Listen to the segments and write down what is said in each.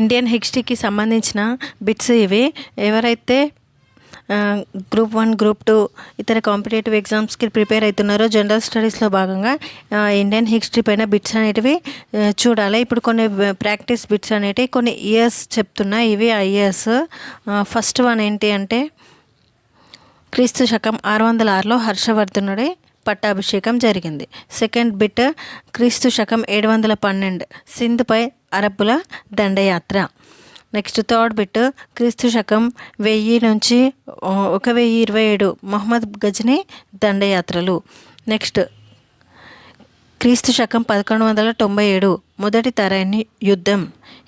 Indian హిస్టరీకి సంబంధించిన bits ఇవి. ఎవరైతే గ్రూప్ వన్ గ్రూప్ టూ ఇతర కాంపిటేటివ్ ఎగ్జామ్స్కి ప్రిపేర్ అవుతున్నారో జనరల్ స్టడీస్లో భాగంగా ఇండియన్ హిస్టరీ పైన బిట్స్ అనేటివి చూడాలి. ఇప్పుడు కొన్ని ప్రాక్టీస్ బిట్స్ అనేటివి కొన్ని ఇయర్స్ చెప్తున్నా. ఇవి ఆ ఇయర్స్ ఫస్ట్ వన్ ఏంటి అంటే క్రీస్తు శకం ఆరు వందల ఆరులో హర్షవర్ధనుడే పట్టాభిషేకం జరిగింది. సెకండ్ బిట్ క్రీస్తు శకం ఏడు వందల పన్నెండు సింధుపై అరబ్బుల దండయాత్ర. నెక్స్ట్ థర్డ్ బిట్ క్రీస్తు శకం వెయ్యి నుంచి ఒక వెయ్యి ఇరవై ఏడు మొహమ్మద్ గజనీ దండయాత్రలు. నెక్స్ట్ క్రీస్తు శకం పదకొండు వందల తొంభై ఏడు మొదటి తరైన యుద్ధం.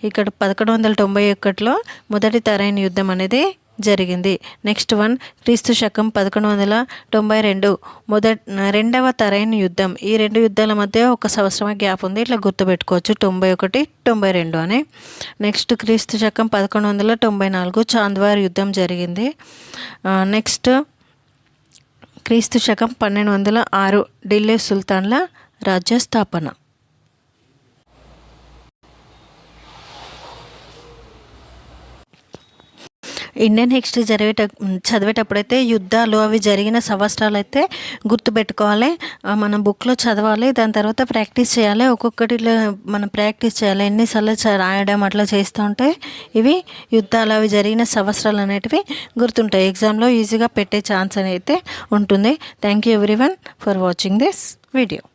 ఇక్కడ పదకొండు వందల తొంభై ఒకటిలో మొదటి తరైన యుద్ధం అనేది జరిగింది. నెక్స్ట్ వన్ క్రీస్తు శకం పదకొండు వందల తొంభై రెండు. మొదట రెండవ తరైన యుద్ధం. ఈ రెండు యుద్ధాల మధ్య ఒక సంవత్సరం గ్యాప్ ఉంది. ఇట్లా గుర్తుపెట్టుకోవచ్చు. తొంభై ఒకటి తొంభై రెండు అని. నెక్స్ట్ క్రీస్తు శకం పదకొండు వందల తొంభై నాలుగు చాంద్వార్ యుద్ధం జరిగింది. నెక్స్ట్ క్రీస్తు శకం పన్నెండు వందల ఆరు ఢిల్లీ సుల్తాన్ల రాజ్య స్థాపన ఇండియన్ హిస్టరీ జరిగేట చదివేటప్పుడైతే యుద్ధాలు అవి జరిగిన సంవత్సరాలు అయితే గుర్తుపెట్టుకోవాలి. ఆ, మనం బుక్లో చదవాలి. దాని తర్వాత ప్రాక్టీస్ చేయాలి. ఒక్కొక్కటిలో మనం ప్రాక్టీస్ చేయాలి. ఎన్నిసార్లు రాయడం అట్లా చేస్తూ ఉంటే ఇవి యుద్ధాలు అవి జరిగిన సంవత్సరాలు అనేటివి గుర్తుంటాయి. ఎగ్జామ్లో ఈజీగా పెట్టే ఛాన్స్ అనేది ఉంటుంది. Thank you everyone for watching this video